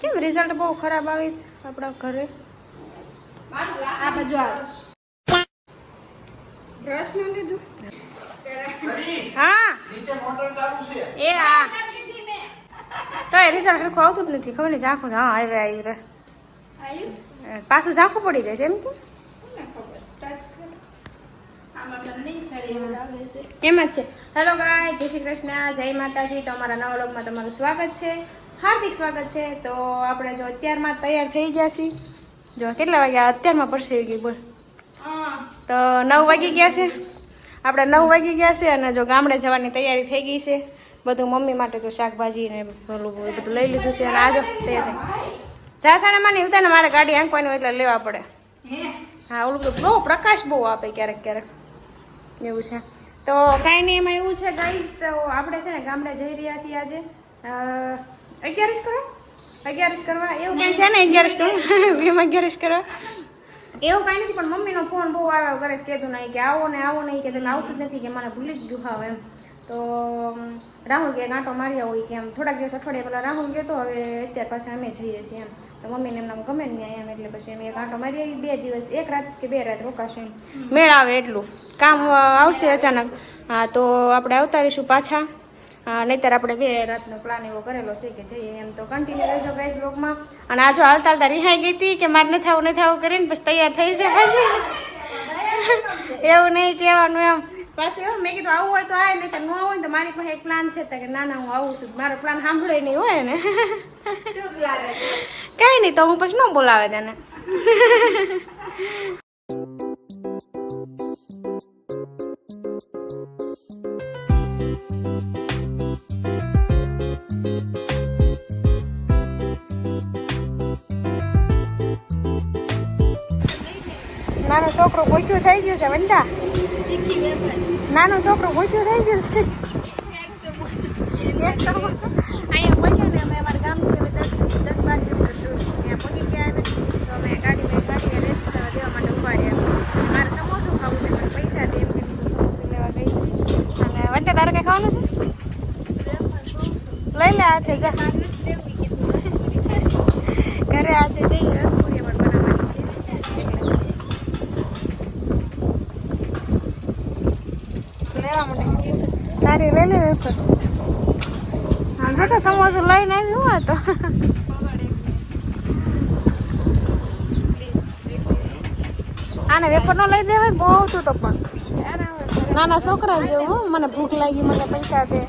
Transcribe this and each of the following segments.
કેમ રિઝલ્ટ બહુ ખરાબ આવે છે આપણા ઘરે? આ બાજુ આવે. બ્રશ ન લીધું? હા. નીચે મોટર ચાલુ છે. એ હા. તો એ રિઝલ્ટ સરખું આવતું જ નથી ખબર ને ઝાંખું હા આવે આવી રે પાછું ઝાંખું પડી જાય છે એમ કે? એમ જ છે. હેલો ગાય જય શ્રી કૃષ્ણ જય માતાજી. તો અમારા નવા લોકમાં તમારું સ્વાગત છે. હાર્દિક સ્વાગત છે. તો આપણે જો અત્યારમાં તૈયાર થઈ ગયા છીએ. જો કેટલા વાગ્યા? અત્યારમાં પરસેવી ગઈ બોલ. હા. તો નવ વાગી ગયા છે. આપણે નવ વાગી ગયા છે અને જો ગામડે જવાની તૈયારી થઈ ગઈ છે. બધું મમ્મી માટે જો શાકભાજી ને બધું લઈ લીધું છે અને આજો તૈયાર થઈ જાસાને માની ઉતાર ને મારે ગાડી આંકવાની હોય એટલે લેવા પડે. હા? ઓલું બધું બહુ પ્રકાશ બહુ આપે ક્યારેક ક્યારેક. એવું છે. તો કાંઈ નહીં એમાં એવું છે ગાઈસ તો આપણે છે ને ગામડે જઈ રહ્યા છીએ આજે. અ, કરો? કરવા અગિયારસ કરવા? એવું કઈ છે ને અગિયારસ કરવા વીમ અગિયારસ કરવા એવું કાંઈ નથી પણ મમ્મીનો ફોન બહુ આવ્યો કરે છે કીધું નહીં કે આવો ને આવો નહીં કે તમે આવતું જ નથી કે મને ભૂલી જ ગયું હાવ એમ. તો રાહુલ કે ગાંટો માર્યા હોય કે એમ. થોડાક દિવસ અઠવાડિયા પહેલાં રાહુલ કહેતો હવે અત્યાર પાછા અમે જઈએ છીએ એમ. તો મમ્મીને એમના ગમે ને એમ એટલે પછી અમે ગાંટો મારી આવી બે દિવસ એક રાત કે બે રાત રોકાશું એમ. મેળ આવે એટલું. કામ આવશે અચાનક. હા તો આપણે આવતા રહીશું પાછા. નહીંતર આપણે બે રાતનો પ્લાન એવો કરેલો છે કે જઈએ એમ તો કન્ટિન્યુ રહેજો ગાઈસ બ્લોગમાં અને આજો હાલતા હાલતા રિહાઈ ગઈ હતી કે મારે નથી આવું નથી આવું કરીને પછી તૈયાર થઈ છે પછી. એવું નહીં કહેવાનું એમ. પાછું એવું મેં કીધું આવું હોય તો આવે નહીં તો ન હોય ને તો મારી પાસે એક પ્લાન છે તો કે ના ના હું આવું છું. મારો પ્લાન સાંભળે નહીં હોય ને. કાંઈ નહીં તો હું પછી ન બોલાવે તેને. નાનો છોકરો ભૂખ્યું થઈ ગયું છે વંદા. નાનો છોકરો ભૂખ્યું થઈ ગયું છે. અહીંયા પહોંચ્યા ને અમે અમારા ગામથી હવે દસ દસ બાર કિલોમીટર દૂર છે. ત્યાં પહોંચી ગયા અમે તો અમે ગાડી ગાડી રેસ્ટ કરવા દેવા માટે ઊભા મારે સમોસું ખાવું છે પણ પૈસા દે સમોસું લેવા ગઈ છે. અને વચ્ચે તારે કંઈ ખાવાનું છે? લઈ લે હાથે જા ઘરે આજે જઈ રસપુરી પણ બનાવવાની છે લેવા માટે તારી લઈ લે વેફર તો સમોસું લઈને આવ્યું હું તો. આને વેપર નો લઈ દેવાય, બહુ તું તો પણ. નાના છોકરા જેવું. મને ભૂખ લાગી, મને પૈસા દે.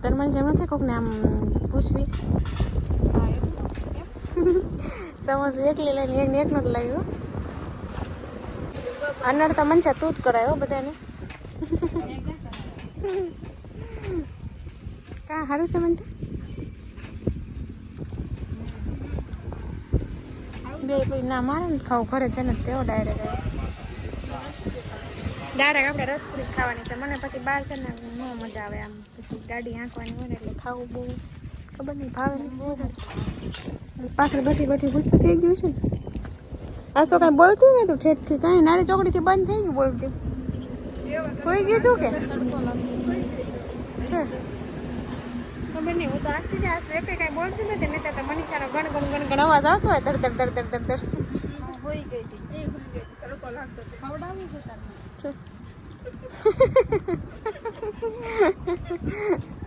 તને મને જેમ નથી કોકને આમ પૂછવી? સમોસું એકલી લઈને એક ને એકનો જ લાવ્યું. અનર તો મન છે તું જ કરાયો બધાને. કા હારું છે મનતા બે કોઈ ના મારે ને ખાવું, ઘરે ને તેઓ ડાયરેક્ટ ડાયરેક્ટ આપણે રસપુરી ખાવાની છે. મને પછી બહાર છે ને ન મજા આવે આમ. પછી ગાડી આંકવાની હોય ને એટલે ખાવું બહુ ખબર નહીં ભાવે નહીં બહુ જ પાછળ બધી બધી ભૂખું થઈ ગયું છે. ને આ તો કાંઈ બોલતું નહીં તું ઠેઠથી કાંઈ નાની ચોકડીથી બંધ થઈ ગયું બોલતું. હોઈ ગયું તું કે. ખબર નહીં હું તો આખી કાંઈ બોલતી નથી નહીં તો મનીષાનો ગણ ગણ ગણ ગણ અવાજ આવતો હોય ધડ ધડ ધડ ધડ ધડ ધડ. હોઈ ગઈ હતી. એ હોઈ ગઈ તડકો લાગતો હતો. ખવડાવી છે તારે.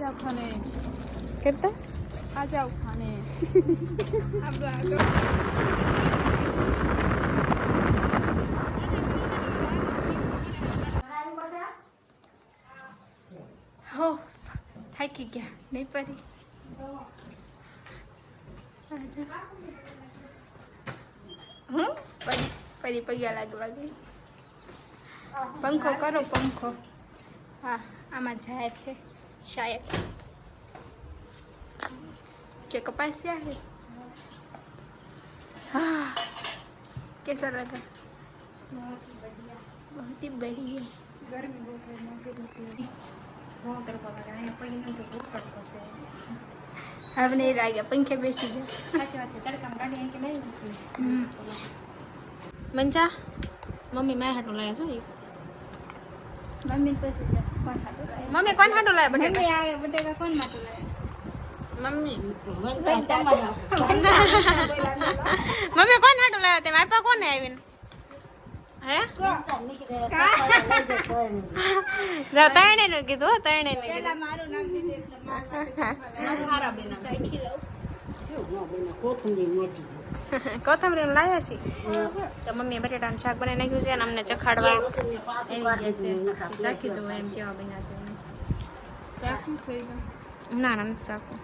જાવ ખાને કરતા આ જાવ ખાને હો થાકી ગયા નહીં પરી હું પરી પરી પગ્યા લાગવા ગઈ પંખો કરો પંખો હા આમાં જાય છે શાયદ કે કપાસિયા है हाँ कैसा लगा बहुत ही बढ़िया गर्मी बहुत है બહુ તડકો લાગે અહીંયા પડીને એમ તો બહુ તડકો છે હવે નહીં લાગે પંખે બેસી જાય સાચી વાત છે તડકામાં ગાડી અહીં કે નહીં મંચા મમ્મી મારા હાટું લાવ્યા છો મમ્મી પછી કોણ મમ્મી કોણ હાટું લાવ્યા બટેટા મમ્મી આ બટેકા કોણ માટું લાગે મમ્મી તમારા મમ્મી કોણ હાટું આપ્યા કોને આવીને હે જા તરણે નું કીધું હો, તરણે નું કીધું મારું નામ દીધું એટલે મારા પાસે ચાખી લઉં કોથમરી નું લાવ્યા છીએ તો મમ્મીએ બટેટાનું શાક બનાવી નાખ્યું છે અને અમને ચખાડવા એવી ગયા છે ચાખી જુઓ એમ કેવા બન્યા છે એમ. ચાખું ખાઈ લઉં ના ના નથી ચાખવું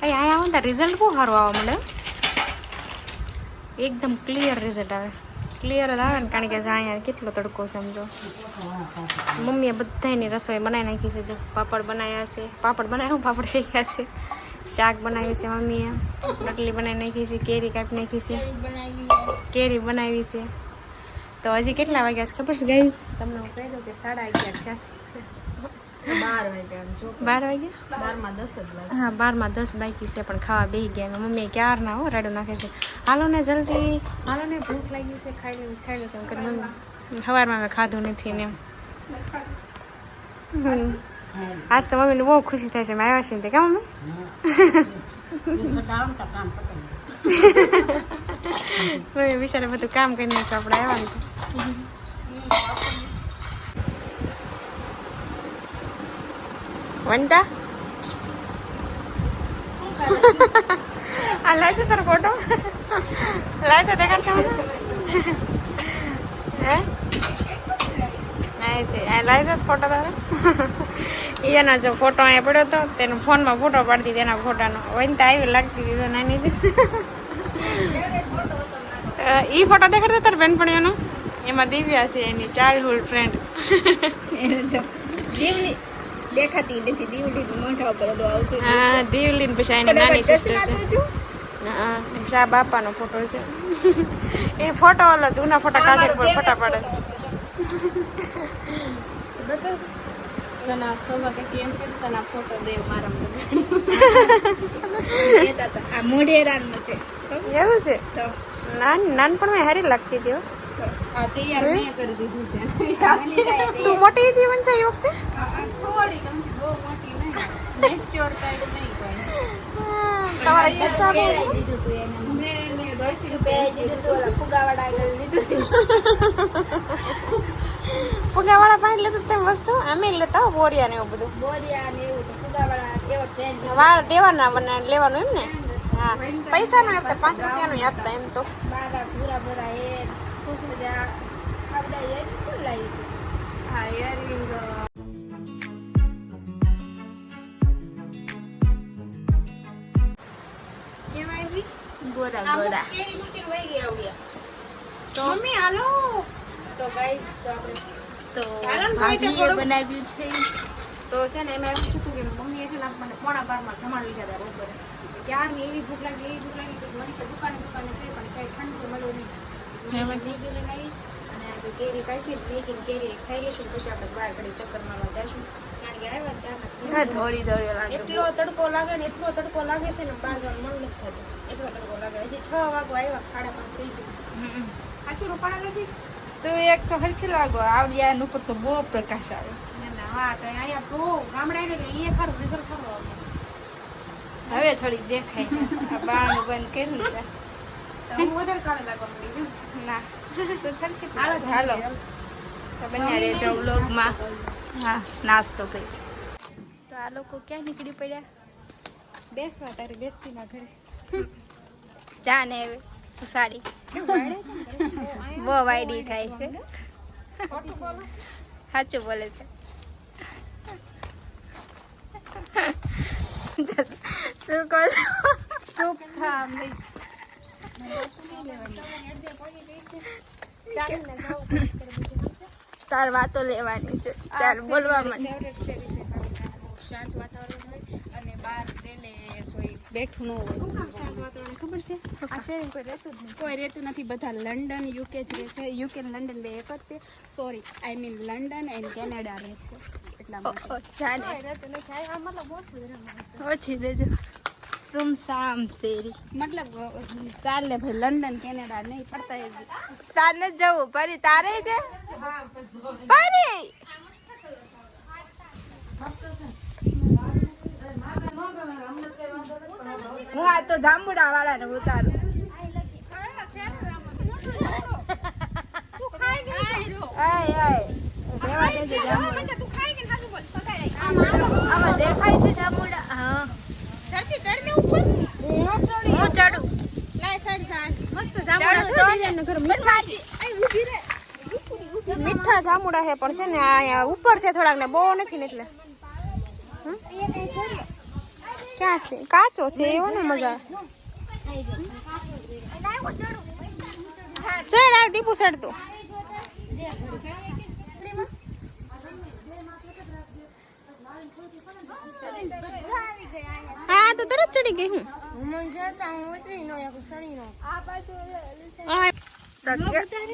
અહીં આયા આવો ને રિઝલ્ટ બહુ સારું આવવા માંડે એકદમ ક્લિયર રિઝલ્ટ આવે ક્લિયર જ આવે ને કારણ કે અહીંયા કેટલો તડકો સમજો મમ્મીએ બધાની રસોઈ બનાવી નાખી છે જો પાપડ બનાવ્યા છે પાપડ બનાવ્યા પાપડ શેક્યા છે શાક બનાવ્યું છે મમ્મીએ. રોટલી બનાવી નાખી છે કેરી કાપી નાખી છે. કેરી બનાવી. છે. તો હજી કેટલા વાગ્યા છે ખબર છે ગાઈઝ તમને હું કહી દઉં કે સાડા અગિયાર થયા છે. બાર વાગ્યા બાર વાગ્યા? બારમાં દસ હા બારમાં દસ બાકી છે પણ ખાવા બેસી ગયા મમ્મી ક્યાર ના હો રાડું નાખે છે. હાલો ને જલ્દી. હાલો ને ભૂખ લાગી છે ખાઈ લેવું ખાઈ લેવું છે સવારમાં મેં ખાધું નથી ને એમ. આજ તો મમ્મીને બહુ ખુશી થાય છે મેં આવ્યા છે ને તે કામ મમ્મી મમ્મી બિચારે બધું કામ કરી નાખ્યું આપણે આવ્યા ને તો. વનિતા આ લાય તો તારો ફોટો લાય તો દેખાડ કેમ હે નહીં તે આ લાય તો ફોટો તારો એનો જો ફોટો અહીંયા પડ્યો હતો તેનો ફોનમાં ફોટો પાડતી તેના ફોટાનો વનિતા આવી લાગતી હતી તો નાની હતી. એ ફોટો દેખાડતો તાર બેનપણીઓનો? એમાં દિવ્યા છે એની ચાઇલ્ડહુડ ફ્રેન્ડ એને દીવલી દેખાતી નથી દીવલી મોઢા ઉપર આવતું હા દિવલીન પછી એની નાની સિસ્ટર છે. હા શા બાપાનો ફોટો છે. એ ફોટો ઓલો જૂના ફોટા કાઢે ફોટા પાડે. જો. તના સોફા કે કેમ કે તના ફોટો દે મારા હતા આ મોઢેરાનો છે ખબર? એવું છે? તો. નાન નાનપણ મેં હારી લાગતી હતી તો. આ તૈયાર મેં કરી દીધું છે. તું મોટી હતી વંચા એ વખતે? થોડી કમ બહુ મોટી નહીં. નેચર કાઈડ નહીં કોઈ તમારા કિસ્સા છે. દીધું તું એને. મેં પહેરાઈ દીધું તું ઓલા ફુગાવાડા આગળ લીધું ફુગાવાળા પાસે લેતો તેમ વસ્તુ અમે લેતા હો બોરિયા ને એવું બધું. બોરિયા ને એવું ફુગાવાળા વાળ દેવાના બને લેવાનું એમ ને? હા. પૈસા ના આપતા પાંચ રૂપિયાનું આપતા એમ તો. બારા પૂરા પૂરા એ પછી આ આપડા હેર શું લાવી હા એવી? ગોરા ગોરા. તો મમ્મી હાલો. તો ગાઈસ જો આપણે તો ભાભીએ બનાવ્યું છે. તો છે ને એમાં એવું થતું કે મમ્મીએ છે ને આપણને પોણા બારમાં જમાડી લીધા હતા બપોરે. ક્યારની એવી ભૂખ લાગી એવી ભૂખ લાગી તો મળી છે દુકાને દુકાને ગઈ પણ કઈ ઠંડુ મળ્યું નહીં. જઈ ગયેલી નહીં અને આજે કેરી કાપી ને કેરી ખાઈ લઈશું પછી આપણે બહાર ઘડી ચક્કર મારવા જઈશું થોડી થોડી લાગે એટલો તડકો લાગે ને એટલો તડકો લાગે છે ને બહાર જવાનું મન નથી થતું. એટલો તડકો લાગે. હજી છ વાગો આવ્યા સાડા પાંચ થઈ ગયું. સાચું રોપાણા લખીશ તો એક તો હલકી લાગો આવડિયા ઉપર તો બહુ પ્રકાશ આવે. હવે. થોડીક દેખાય. આ બારણું બંધ કર્યું ને. તો લાગે. બન્યા રહેજો વ્લોગમાં. હા નાસ્તો કરી તો આ લોકો ક્યાં નીકળી પડ્યા? બેસવા તારી બેસતી ના ઘરે. ચા ને હવે. સુસાડી બહુ વાયડી થાય છે. સાચું બોલે છે. શું કહો છો? ચૂપ થા તાર વાતો લેવાની છે. ચાલ બોલવા માંડ શાંત વાતાવરણ હોય અને બહાર દેને કોઈ બેઠું ન હોય. શાંત વાતાવરણ? ખબર છે? આ કોઈ રહેતું જ નહીં. કોઈ રહેતું નથી. બધા લંડન યુકે જ રહે છે. યુકે લંડન બે એક જ છે. Sorry I mean London and Canada રહે છે. એટલા ઓછું જ દેજો સુમસામ શેરી. મતલબ ચાલે ભાઈ લંડન કેનેડા નહીં પડતા તારે જવું. પરી તારે છે? પરી હું આ તો જાંબુડા વાળા ને ઉતારું આમાં દેખાય છે જાંબુડા? હા. ચડને ઉપર હું ચડું મસ્ત તો. મીઠા જામુડા છે પણ છે ને આ અહીંયા ઉપર છે થોડાક ને બહુ નથી ને એટલે? ક્યાં છે કાચો છે એવો ને મજા ચડ આ ટીપુ તો હા તો તરત ચડી ગઈ હું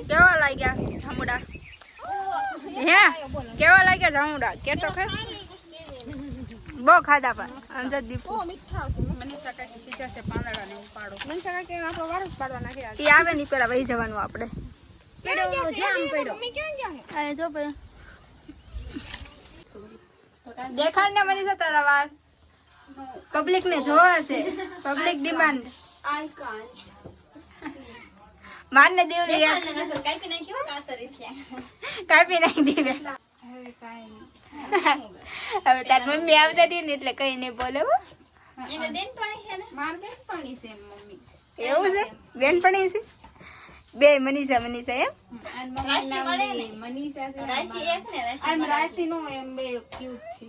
કેવા લાગ્યા જામુડા હે કેવા લાગ્યા જામુડા કે તો ખે બહુ ખાધા પણ. અંજર દીપુ. મને ચકાકી બીજા છે પાંદડા ને ઉપાડો મને સગા કે આપણો વારો જ પાડવાના છે આવે નહીં પેલા વહી જવાનું આપણે. મમ્મી ક્યાં ગયા છે? આ જો ભાઈ દેખાડ ને મનીષા તારા વાળ. પબ્લિક ને જોવા છે પબ્લિક ડિમાન્ડ માન ને યાર કાપી નાખી દીવે હવે તાર મમ્મી આવતા હતી ને એટલે કઈ નહીં બોલે હો. છે મમ્મી. એવું છે? બેનપણી છે? બે મનીષા મનીષા એમ? મનીષા રાશિ નો એમ બે ક્યુટ છે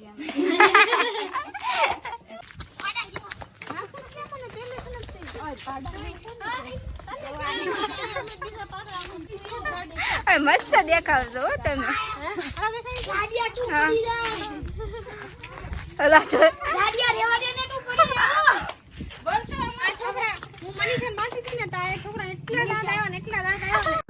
મસ્ત દેખાવશો હો તમે. છોકરા. એટલા દાંત આવ્યા ને એટલા દાંત આવ્યા